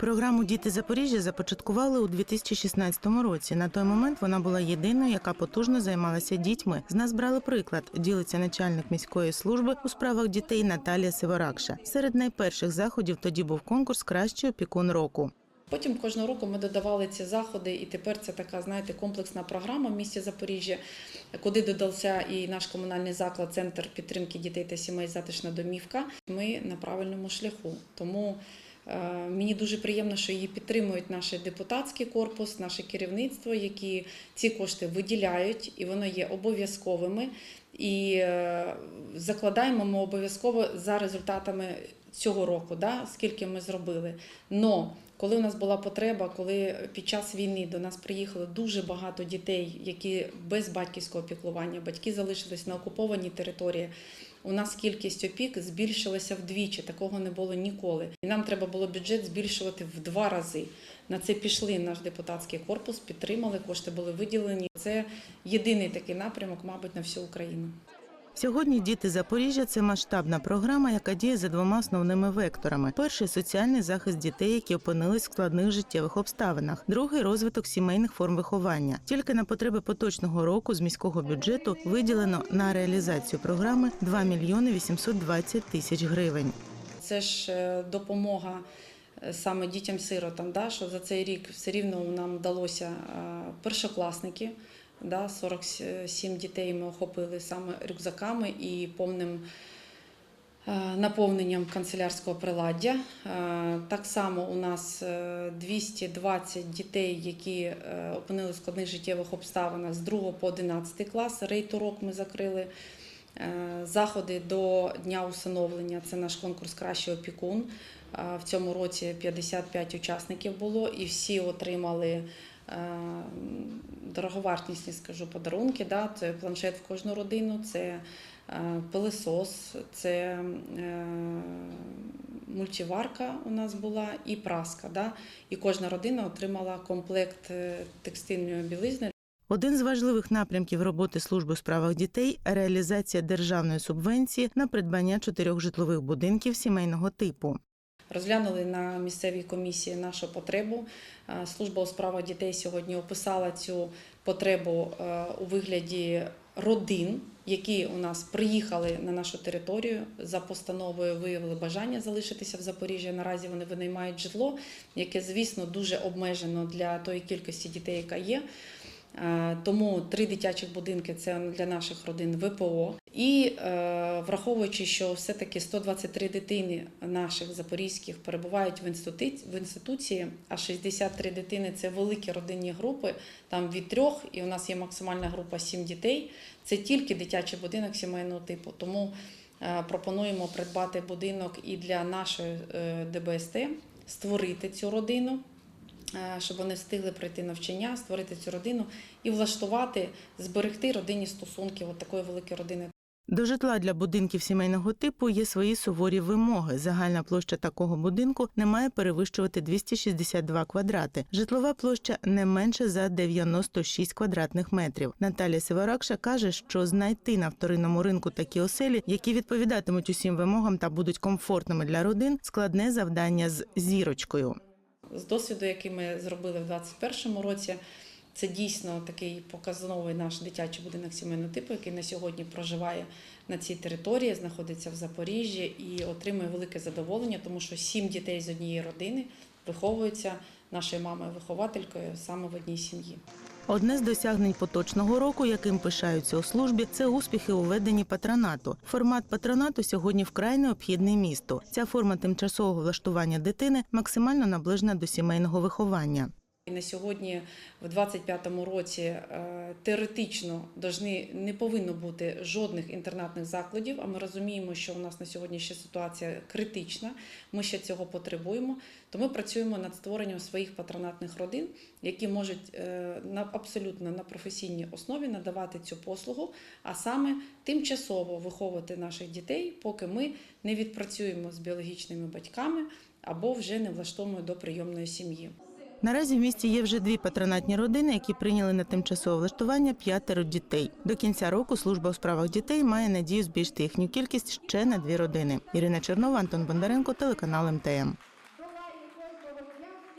Програму Діти Запоріжжя започаткували у 2016 році. На той момент вона була єдиною, яка потужно займалася дітьми. З нас брали приклад. Ділиться начальник міської служби у справах дітей Наталія Сиворакша. Серед найперших заходів тоді був конкурс Кращий опікун року. Потім кожного року ми додавали ці заходи, і тепер це така, знаєте, комплексна програма в місті Запоріжжя, куди додався і наш комунальний заклад, центр підтримки дітей та сімей Затишна домівка. Ми на правильному шляху. Тому мені дуже приємно, що її підтримують наш депутатський корпус, наше керівництво, які ці кошти виділяють, і воно є обов'язковими. І е, закладаємо ми обов'язково за результатами цього року, да, скільки ми зробили. Но коли у нас була потреба, коли під час війни до нас приїхало дуже багато дітей, які без батьківського піклування, батьки залишились на окупованій території. У нас кількість опік збільшилася вдвічі, такого не було ніколи. І нам треба було бюджет збільшувати в два рази. На це пішли наш депутатський корпус, підтримали, кошти були виділені. Це єдиний такий напрямок, мабуть, на всю Україну. Сьогодні діти Запоріжжя це масштабна програма, яка діє за двома основними векторами: перший соціальний захист дітей, які опинились в складних життєвих обставинах, другий розвиток сімейних форм виховання. Тільки на потреби поточного року з міського бюджету виділено на реалізацію програми 2 мільйони 820 тисяч гривень. Це ж е, допомога е, саме дітям-сиротам, да, що за цей рік все рівно нам вдалося е, першокласники. Да, 47 дітей ми охопили саме рюкзаками і повним е, наповненням канцелярського приладдя. Е, Так само у нас е, 220 дітей, які е, опинилися в складних життєвих обставинах з 2 по 11 клас. Рейд-урок ми закрили. Е, Заходи до дня усиновлення це наш конкурс Кращий опікун. Е, В цьому році 55 учасників було, і всі отримали е, дороговартісні, скажу, подарунки. Да? Це планшет в кожну родину, це е, пилисос, це е, мультиварка у нас була і праска. Да? І кожна родина отримала комплект е, текстильної білизни Один з важливих напрямків роботи служби у справах дітей реалізація державної субвенції на придбання чотирьох житлових будинків сімейного типу. Розглянули на місцевій комісії нашу потребу. Е, Служба у справах дітей сьогодні описала цю потребу е, у вигляді родин, які у нас приїхали на нашу територію за постановою, виявили бажання залишитися в Запоріжжі. Наразі вони винаймають житло, яке, звісно, дуже обмежено для тої кількості дітей, яка є. Е, Тому три дитячих будинки це для наших родин ВПО. І е, враховуючи, що все-таки 123 дитини наших запорізьких перебувають в інституції, а 63 дитини це великі родинні групи, там від трьох, і у нас є максимальна група 7 дітей. Це тільки дитячий будинок сімейного типу. Тому е, пропонуємо придбати будинок і для нашої ДБСТ, створити цю родину щоб вони встигли пройти навчання, створити цю родину і влаштувати, зберегти родинні стосунки от такої великої родини. До житла для будинків сімейного типу є свої суворі вимоги. Загальна площа такого будинку не має перевищувати 262 квадрати. Житлова площа не менше за 96 квадратних метрів. Наталія Сиваракша каже, що знайти на вторинному ринку такі оселі, які відповідатимуть усім вимогам та будуть комфортними для родин, складне завдання з зірочкою. З досвіду, який ми зробили в 2021 році, це дійсно такий показовий наш дитячий будинок сімейного типу, який на сьогодні проживає на цій території, знаходиться в Запоріжжі і отримує велике задоволення, тому що сім дітей з однієї родини виховуються нашою мамою-вихователькою саме в одній сім'ї. Одне з досягнень поточного року, яким пишаються у службі, це успіхи у веденні патронату. Формат патронату сьогодні вкрай необхідний місту. Ця форма тимчасового влаштування дитини максимально наближена до сімейного виховання. На сьогодні, в 2025 році, е, теоретично не повинно бути жодних інтернатних закладів. А ми розуміємо, що у нас на сьогодні ще ситуація критична. Ми ще цього потребуємо. То ми працюємо над створенням своїх патронатних родин, які можуть е, на абсолютно на професійній основі надавати цю послугу, а саме тимчасово виховувати наших дітей, поки ми не відпрацюємо з біологічними батьками або вже не влаштовуємо до прийомної сім'ї. Наразі в місті є вже дві патронатні родини, які прийняли на тимчасове влаштування п'ятеро дітей. До кінця року служба у справах дітей має надію збільшити їхню кількість ще на дві родини. Ірина Чернова, Антон Бондаренко, телеканал МТМ.